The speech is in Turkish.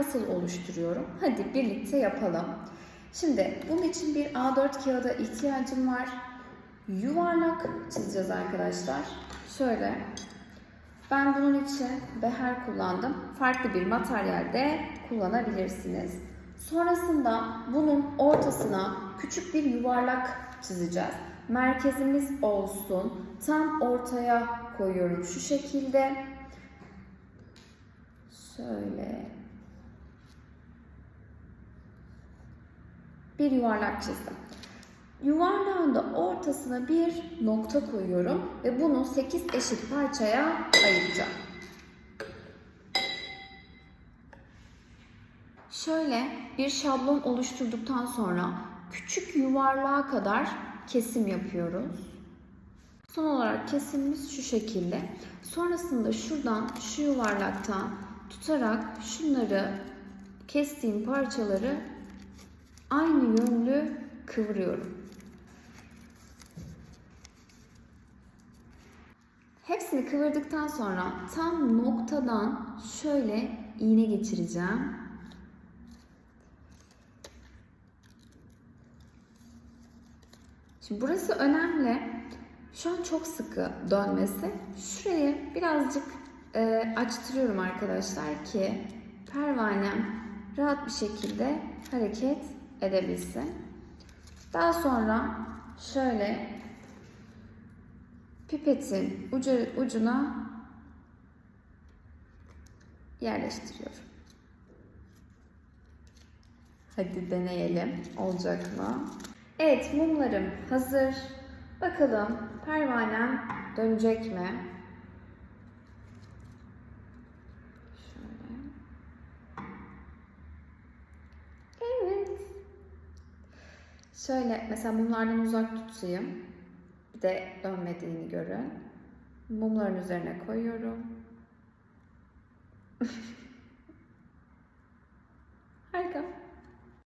nasıl oluşturuyorum? Hadi birlikte yapalım. Şimdi bunun için bir A4 kağıda ihtiyacım var. Yuvarlak çizeceğiz arkadaşlar. Şöyle. Ben bunun için beher kullandım. Farklı bir materyalde kullanabilirsiniz. Sonrasında bunun ortasına küçük bir yuvarlak çizeceğiz. Merkezimiz olsun. Tam ortaya koyuyorum şu şekilde. Şöyle. Bir yuvarlak çizdim. Yuvarlağın da ortasına bir nokta koyuyorum ve bunu 8 eşit parçaya ayıracağım. Şöyle bir şablon oluşturduktan sonra küçük yuvarlığa kadar kesim yapıyoruz. Son olarak kesimimiz şu şekilde. Sonrasında şuradan şu yuvarlaktan tutarak şunları kestiğim parçaları aynı yönlü kıvırıyorum. Hepsini kıvırdıktan sonra tam noktadan şöyle iğne geçireceğim. Şimdi burası önemli. Şu an çok sıkı dönmesi. Şurayı birazcık e, açtırıyorum arkadaşlar ki pervanem rahat bir şekilde hareket edebilsin. Daha sonra şöyle pipetin ucu, ucuna yerleştiriyorum. Hadi deneyelim. Olacak mı? Evet mumlarım hazır. Bakalım pervanem dönecek mi? Şöyle. Evet. Şöyle mesela mumlardan uzak tutayım. Bir de dönmediğini görün. Mumların üzerine koyuyorum.